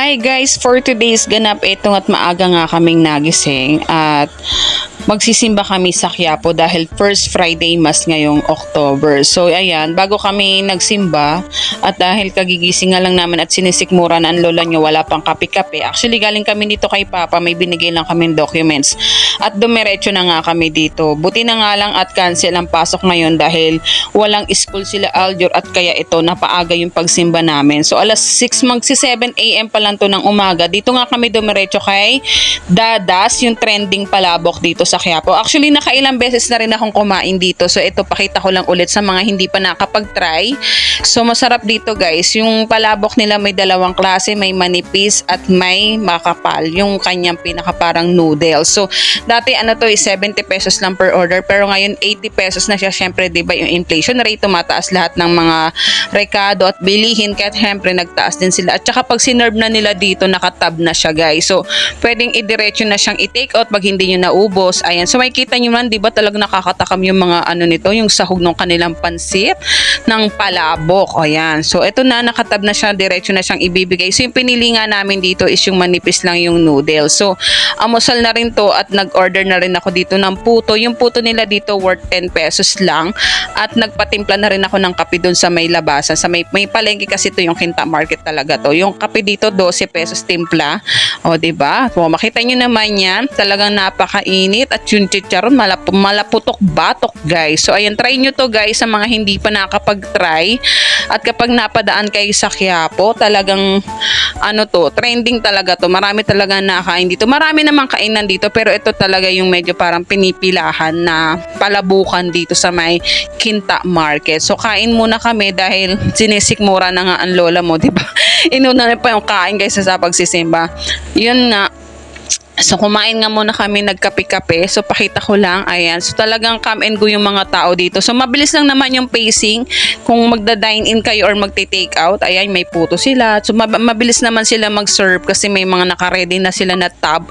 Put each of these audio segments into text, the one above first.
Hi guys, for today's ganap itong at maaga nga kaming nagising at magsisimba kami sa Quiapo dahil first Friday mas ngayong October. So ayan, bago kami nagsimba at dahil kagigising nga lang namin at sinisikmura na ang lola nyo wala pang kape-kape. Actually galing kami dito kay Papa, may binigay lang kami documents at dumiretso na nga kami dito. Buti na nga lang at cancel ang pasok ngayon dahil walang school sila Aljur at kaya ito napaaga yung pagsimba namin. So alas 6 magsi 7 a.m. pa lang to ng umaga. Dito nga kami dumiretso kay Dadas, yung trending palabok dito sa Quiapo. Actually nakailang beses na rin akong kumain dito. So ito pakita ko lang ulit sa mga hindi pa nakapag-try. So masarap dito guys. Yung palabok nila may dalawang klase, may manipis at may makapal. Yung kanyang pinaka parang noodle. So dati ano to is 70 pesos lang per order pero ngayon 80 pesos na siya. Syempre 'di ba yung inflation rate tumataas lahat ng mga rekado at bilihin kahit syempre nagtaas din sila. At saka pag sinerve na nila dito nakatab na siya guys. So pwedeng idiretso na siyang i-take out pag hindi nyo naubos. Ayan. So makikita nyo man 'di ba talagang nakakatakam yung mga ano nito, yung sahog ng kanilang pansit ng palabok. Ayan. So ito na nakatab na siya, diretso na siyang ibibigay. So yung pinili nga namin dito is yung manipis lang yung noodle. So amusal na rin to at nag-order na rin ako dito ng puto. Yung puto nila dito worth 10 pesos lang at nagpatimpla na rin ako ng kape doon sa may labasan. Sa may, may palengke kasi to yung Kinta Market talaga to. Yung kape dito 12 pesos timpla. O 'di ba? So makita niyo naman 'yan, talagang napakainit at yung chicharon malap malaputok batok guys. So ayan try niyo to guys sa mga hindi pa nakapag-try. At kapag napadaan kayo sa Quiapo, talagang ano to, trending talaga to. Marami talaga nakain dito. Marami namang kainan dito pero ito talaga yung medyo parang pinipilahan na palabukan dito sa may Kinta Market. So kain muna kami dahil sinisikmura na nga ang lola mo, di ba? Inuna na pa yung kain guys sa pagsisimba. Yun na, So kumain nga muna kami nagkape-kape. So pakita ko lang, ayan. So talagang come and go yung mga tao dito. So mabilis lang naman yung pacing kung magda-dine in kayo or magte-take out. Ayan, may puto sila. So mab- mabilis naman sila mag-serve kasi may mga naka-ready na sila na tab.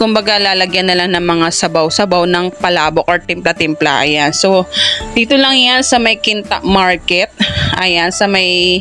Kumbaga lalagyan na lang ng mga sabaw-sabaw ng palabok or timpla-timpla. Ayan. So dito lang yan sa may Kinta Market. Ayan, sa may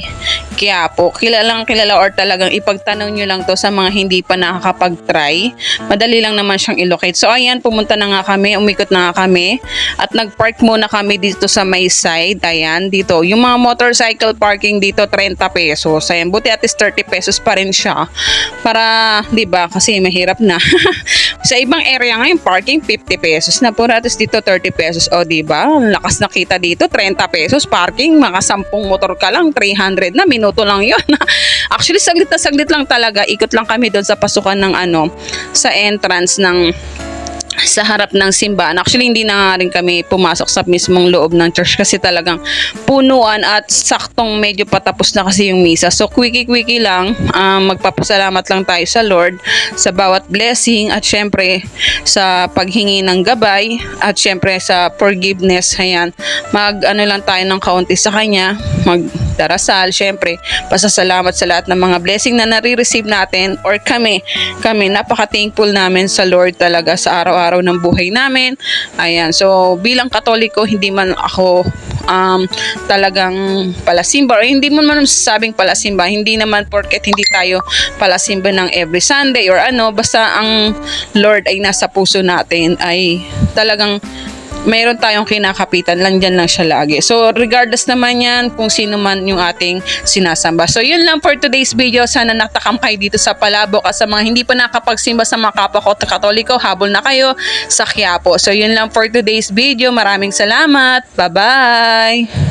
Quiapo. Kilalang kilala or talagang ipagtanong nyo lang to sa mga hindi pa nakakapag-try. Madali lang naman siyang ilocate. So ayan, pumunta na nga kami, umikot na nga kami at nag-park muna kami dito sa may side. Ayan, dito. Yung mga motorcycle parking dito 30 pesos. Ayan, buti at least 30 pesos pa rin siya. Para, 'di ba? Kasi mahirap na. sa ibang area ngayon parking 50 pesos na at least dito 30 pesos. O 'di ba? Ang Lakas nakita dito 30 pesos parking, mga 10 motor ka lang 300 na minuto lang 'yon. Actually saglit na saglit lang talaga. Ikot lang kami doon sa pasukan ng ano sa entrance ng sa harap ng simbahan. Actually, hindi na nga rin kami pumasok sa mismong loob ng church kasi talagang punuan at saktong medyo patapos na kasi yung misa. So, quickie-quickie lang, um, magpapasalamat lang tayo sa Lord sa bawat blessing at syempre sa paghingi ng gabay at syempre sa forgiveness. Ayan, mag ano lang tayo ng kaunti sa Kanya, mag darasal, syempre, pasasalamat sa lahat ng mga blessing na nare-receive natin or kami, kami, napaka-thankful namin sa Lord talaga sa araw-araw ng buhay namin. Ayan, so bilang katoliko, hindi man ako um, talagang palasimba or hindi mo man sabing palasimba, hindi naman porket hindi tayo palasimba ng every Sunday or ano, basta ang Lord ay nasa puso natin ay talagang mayroon tayong kinakapitan, lang dyan lang siya lagi. So, regardless naman yan kung sino man yung ating sinasamba. So, yun lang for today's video. Sana natakam kayo dito sa Palabok at sa mga hindi pa nakapagsimba sa mga kapwa ko katoliko, habol na kayo sa Quiapo. So, yun lang for today's video. Maraming salamat. Bye-bye!